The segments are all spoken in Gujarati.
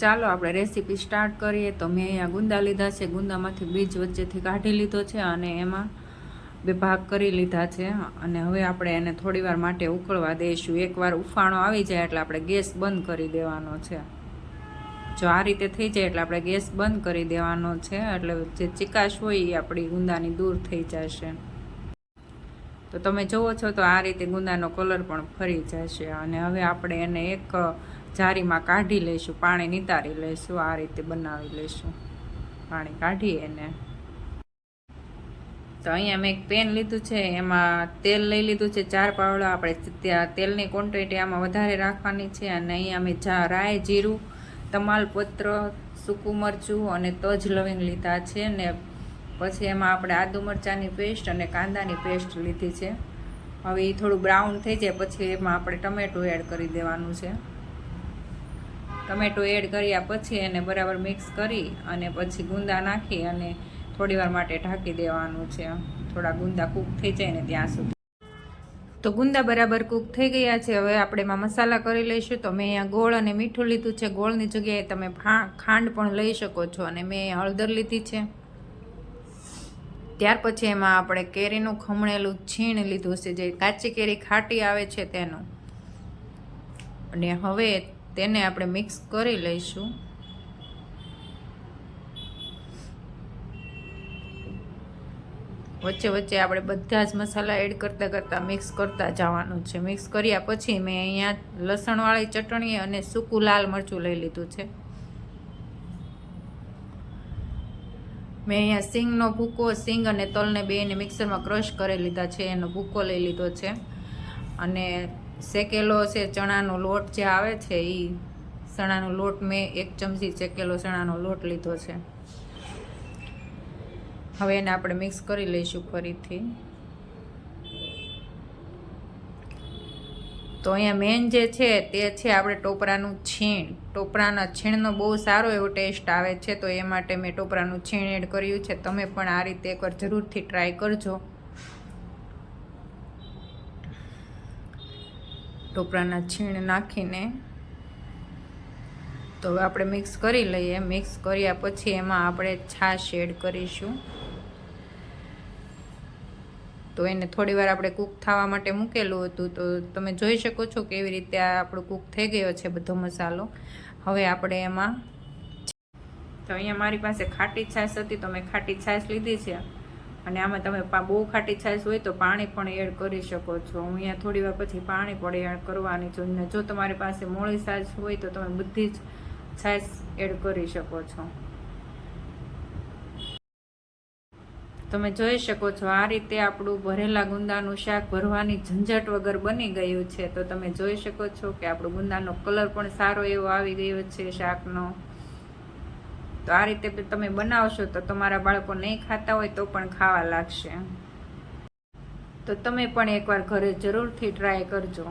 ચાલો આપણે રેસીપી સ્ટાર્ટ કરીએ. તો મેં અહીંયા ગુંદા લીધા છે. ગુંદામાંથી બીજ વચ્ચેથી કાઢી લીધો છે અને એમાં બે ભાગ કરી લીધા છે. અને હવે આપણે એને થોડીવાર માટે ઉકળવા દઈશું. એકવાર ઉફાણો આવી જાય એટલે આપણે ગેસ બંધ કરી દેવાનો છે. જો આ રીતે થઈ જાય એટલે આપણે ગેસ બંધ કરી દેવાનો છે. એટલે જે ચિકાશ હોય એ આપણી ગુંદાની દૂર થઈ જશે. તો તમે જુઓ છો તો આ રીતે ગુંદાનો કલર પણ ફરી જશે. અને હવે આપણે એને એક જારીમાં કાઢી લઈશું, પાણી નિતારી લઈશું, આ રીતે બનાવી લઈશું. પાણી કાઢી એને. તો અહીંયા મેં એક પેન લીધું છે, એમાં તેલ લઈ લીધું છે, ચાર પાવડા. આપણે ત્યાં તેલની ક્વોન્ટિટી આમાં વધારે રાખવાની છે અને અહીંયા મેં જા રાય જીરું, તમાલપત્ર, સૂકું મરચું અને તજ લવિંગ લીધા છે ને પછી એમાં આપણે આદુ મરચાંની પેસ્ટ અને કાંદાની પેસ્ટ લીધી છે. હવે એ થોડું બ્રાઉન થઈ જાય, પછી એમાં આપણે ટમેટું એડ કરી દેવાનું છે. ટમેટું એડ કર્યા પછી એને બરાબર મિક્સ કરી અને પછી ગુંદા નાખી અને થોડીવાર માટે ઢાંકી દેવાનું છે. થોડા ગુંદા કૂક થઈ જાય ને ત્યાં સુધી. તો ગુંદા બરાબર કૂક થઈ ગયા છે. હવે આપણે એમાં મસાલા કરી લઈશું. તો મેં અહીંયા ગોળ અને મીઠું લીધું છે. ગોળની જગ્યાએ તમે ખાંડ પણ લઈ શકો છો અને મેં હળદર લીધી છે. ત્યાર પછી એમાં આપણે કેરીનું ખમણેલું છીણ લીધું છે. જે કાચી કેરી ખાટી આવે છે તેનું. અને હવે તેને આપણે મિક્સ કરી લઈશું. વચ્ચે વચ્ચે આપણે બધા જ મસાલા એડ કરતાં કરતાં મિક્સ કરતા જવાનું છે. મિક્સ કર્યા પછી મેં અહીંયા લસણવાળી ચટણી અને સૂકું લાલ મરચું લઈ લીધું છે. મેં અહીંયા સિંગનો ભૂકો, સિંગ અને તલને બેને મિક્સરમાં ક્રશ કરી લીધા છે. એનો ભૂકો લઈ લીધો છે. અને શેકેલો છે, ચણાનો લોટ જે આવે છે એ ચણાનો લોટ મેં એક ચમચી શેકેલો ચણાનો લોટ લીધો છે. હવે એને આપણે મિક્સ કરી લઈશું ફરીથી. તો અહીંયા મેન જે છે, તે છે આપણે ટોપરાનું છીણ. ટોપરાના છીણનો બહુ સારો એવો ટેસ્ટ આવે છે, તો એ માટે મેં ટોપરાનું છીણ એડ કર્યું છે. તમે પણ આ રીતે એકવાર જરૂરથી ટ્રાય કરજો. ટોપરાના છીણ નાખીને તો હવે આપણે મિક્સ કરી લઈએ. મિક્સ કર્યા પછી એમાં આપણે છાશ એડ કરીશું. તો એને થોડી વાર આપણે કૂક થવા માટે મૂકેલું હતું. તો તમે જોઈ શકો છો કેવી રીતે આ આપણો કૂક થઈ ગયો છે બધો મસાલો. હવે આપણે એમાં તો અહીંયા મારી પાસે ખાટી છાશ હતી, તો મેં ખાટી છાશ લીધી છે. અને આમાં તમે બહુ ખાટી છાશ હોય તો પાણી પણ એડ કરી શકો છો. હું અહીંયા થોડી વાર પછી પાણી પણ એડ કરવાની છું. ને જો તમારી પાસે મોળી છાશ હોય તો તમે બધી જ છાશ એડ કરી શકો છો. તમે જોઈ શકો છો આ રીતે આપણું ભરેલા ગુંદાનું શાક ભરવાની ઝંઝટ વગર બની ગયું છે. તો તમે જોઈ શકો છો કે આપણું ગુંદાનો કલર પણ સારો એવો આવી ગયો છે શાકનો. તો આ રીતે તમે બનાવશો તો તમારા બાળકો નહીં ખાતા હોય તો પણ ખાવા લાગશે. તો તમે પણ એકવાર ઘરે જરૂરથી ટ્રાય કરજો.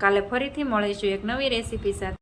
કાલે ફરીથી મળીશું એક નવી રેસીપી સાથે.